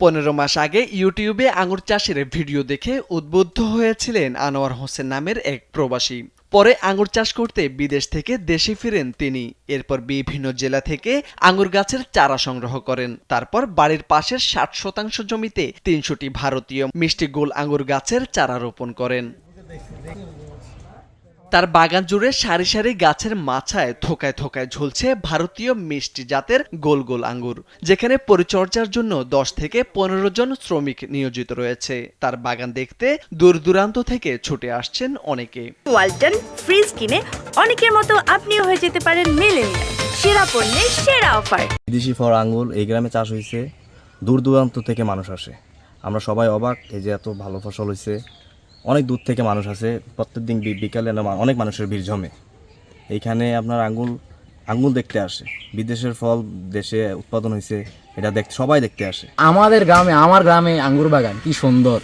পনেরো মাস আগে ইউটিউবে আঙুর চাষের ভিডিও দেখে উদ্বুদ্ধ হয়েছিলেন আনোয়ার হোসেন নামের এক প্রবাসী। পরে আঙুর চাষ করতে বিদেশ থেকে দেশে ফিরেন তিনি। এরপর বিভিন্ন জেলা থেকে আঙুর গাছের চারা সংগ্রহ করেন। তারপর বাড়ির পাশের ষাট শতাংশ জমিতে তিনশোটি ভারতীয় মিষ্টি গোল আঙুর গাছের চারা রোপণ করেন। তার বাগান জুড়ে সারি সারি গাছের মাছায় থোকায় থোকায় ঝুলছে ভারতীয় মিষ্টি জাতের গোল গোল আঙ্গুর যেখানে পরিচর্যার জন্য দশ থেকে পনেরো জন শ্রমিক নিয়োজিত রয়েছে। তার বাগান দেখতে দূর দূরান্ত থেকে ছুটে আসছেন অনেকে। ওয়ালটন ফ্রিজ কিনে অনেকের মতো আপনিও হয়ে যেতে পারেন মিলেনিয়াল। সেরা পণ্যের সেরা অফার। বিদেশি ফল আঙ্গুর এই গ্রামে চাষ হয়েছে। দূর দূরান্ত থেকে মানুষ আসে। আমরা সবাই অবাক এই যে এত ভালো ফসল হয়েছে। অনেক দূর থেকে মানুষ আসে। প্রত্যেকদিন বি- বিকালে অনেক মানুষের ভিড় জমে। এইখানে আপনার আঙ্গুল আঙ্গুল দেখতে আসে। বিদেশের ফল দেশে উৎপাদন হয়েছে এটা দেখতে সবাই দেখতে আসে। আমাদের গ্রামে আমার গ্রামে আঙ্গুর বাগান কি সুন্দর।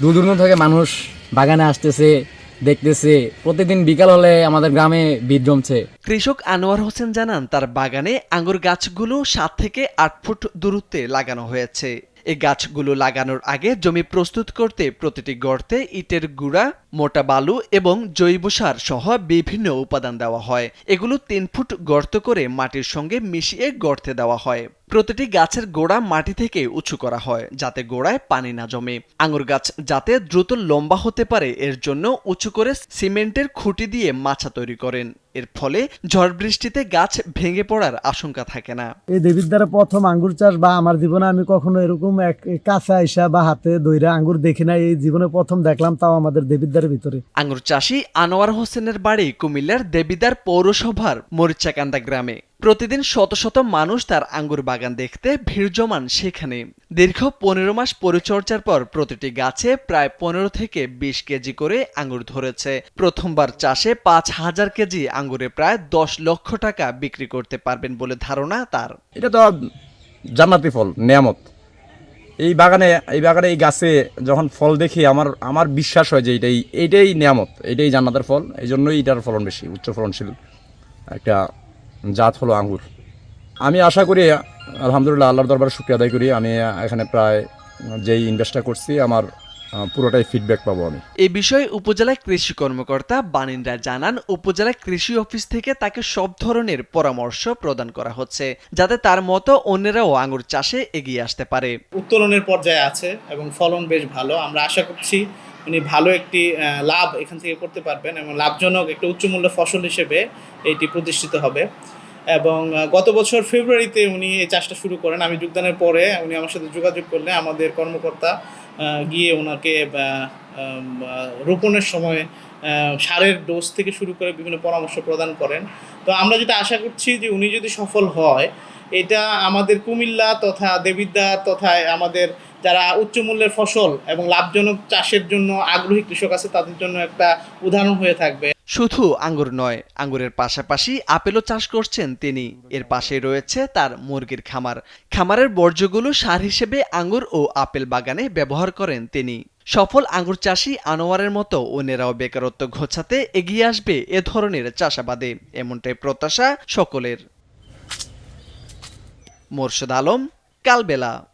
দূর দূরান্ত থেকে মানুষ বাগানে আসতেছে দেখতেছে। প্রতিদিন বিকাল হলে আমাদের গ্রামে ভিড় জমছে। কৃষক আনোয়ার হোসেন জানান তার বাগানে আঙ্গুর গাছগুলো সাত থেকে আট ফুট দূরত্বে লাগানো হয়েছে। এই গাছগুলো লাগানোর আগে জমি প্রস্তুত করতে প্রতিটি গর্তে ইটের গুঁড়া, মোটা বালু এবং জৈব সার সহ বিভিন্ন উপাদান দেওয়া হয়। এগুলো তিন ফুট গর্ত করে মাটির সঙ্গে মিশিয়ে গর্তে দেওয়া হয়। প্রতিটি গাছের গোড়া মাটি থেকে উঁচু করা হয় যাতে গোড়ায় পানি না জমে। আঙুর গাছ যাতে দ্রুত লম্বা হতে পারে এর জন্য উঁচু করে সিমেন্টের খুঁটি দিয়ে মাছা তৈরি করেন। এর ফলে ঝড় বৃষ্টিতে গাছ ভেঙে পড়ার আশঙ্কা থাকে না। এই দেবীর দ্বারা প্রথম আঙ্গুর চাষ বা আমার জীবনে আমি কখনো এরকম এক কাঁচা আইসা বা হাতে দইরা আঙ্গুর দেখি না এই জীবনে প্রথম দেখলাম তাও আমাদের দেবীর দ্বারের ভিতরে। আঙ্গুর চাষি আনোয়ার হোসেনের বাড়ি কুমিল্লার দেবিদার পৌরসভার মরিচাকান্দা গ্রামে। প্রতিদিন শত শত মানুষ তার আঙ্গুর বাগান দেখতে ভিড় জমান সেখানে। দীর্ঘ পনেরো মাস পরিচর্যার পর প্রতিটি গাছে প্রায় পনেরো থেকে বিশ কেজি করে আঙ্গুর ধরেছে। প্রথমবার চাষে পাঁচ হাজার কেজি আঙ্গুরে প্রায় দশ লক্ষ টাকা বিক্রি করতে পারবেন বলে ধারণা তার। এটা তো জান্নাতি ফল, নিয়ামত। এই বাগানে এই বাগানে, এই গাছে যখন ফল দেখি, আমার আমার বিশ্বাস হয় যে এইটাই এইটাই নিয়ামত এইটাই জান্নাতের ফল। এই জন্যই এটার ফলন বেশি, উচ্চ ফলনশীল একটা জাত হলো আঙ্গুর। আমি আশা করি আলহামদুলিল্লাহ আল্লাহর দরবারে শুক্রিয়া আদায় করি। আমি এখানে প্রায় যেই ইনভেস্টটা করছি আমার পুরোটাই ফিডব্যাক পাবো আমি। এ বিষয়ে উপজেলা কৃষি কর্মকর্তা বানিনরা জানান উপজেলা কৃষি অফিস থেকে তাকে সব ধরনের পরামর্শ প্রদান করা হচ্ছে যাতে তার মতো অন্যরাও আঙুর চাষে এগিয়ে আসতে পারে। উত্তোলনের পর্যায়ে আছে এবং ফলন বেশ ভালো। আমরা আশা করছি উনি ভালো একটি লাভ এখান থেকে করতে পারবেন এবং লাভজনক একটা উচ্চমূল্য ফসল হিসেবে এটি প্রতিষ্ঠিত হবে। এবং গত বছর ফেব্রুয়ারিতে উনি এই চাষটা শুরু করেন। আমি যোগদানের পরে উনি আমার সাথে যোগাযোগ করলে আমাদের কর্মকর্তা গিয়ে ওনাকে রোপণের সময় সারের ডোজ থেকে শুরু করে বিভিন্ন পরামর্শ প্রদান করেন। তো আমরা যেটা আশা করছি যে উনি যদি সফল হয়, এটা আমাদের কুমিল্লা তথা দেবিদ্যা তথা আমাদের যারা উচ্চ মূল্যের ফসল এবং লাভজনক চাষের জন্য আগ্রহী কৃষক আছে, তাদের জন্য একটা উদাহরণ হয়ে থাকবে। শুধু আঙ্গুর নয়, আঙ্গুরের পাশাপাশি আপেলও চাষ করছেন তিনি। এর পাশে রয়েছে তার মুরগির খামার। খামারের বর্জ্যগুলো সার হিসেবে আঙ্গুর ও আপেল বাগানে ব্যবহার করেন তিনি। সফল আঙ্গুর চাষি আনোয়ারের মতো অন্যেরাও বেকারত্ব ঘোচাতে এগিয়ে আসবে এ ধরনের চাষাবাদে, এমনটাই প্রত্যাশা সকলের। মোর্শেদ আলম, কালবেলা।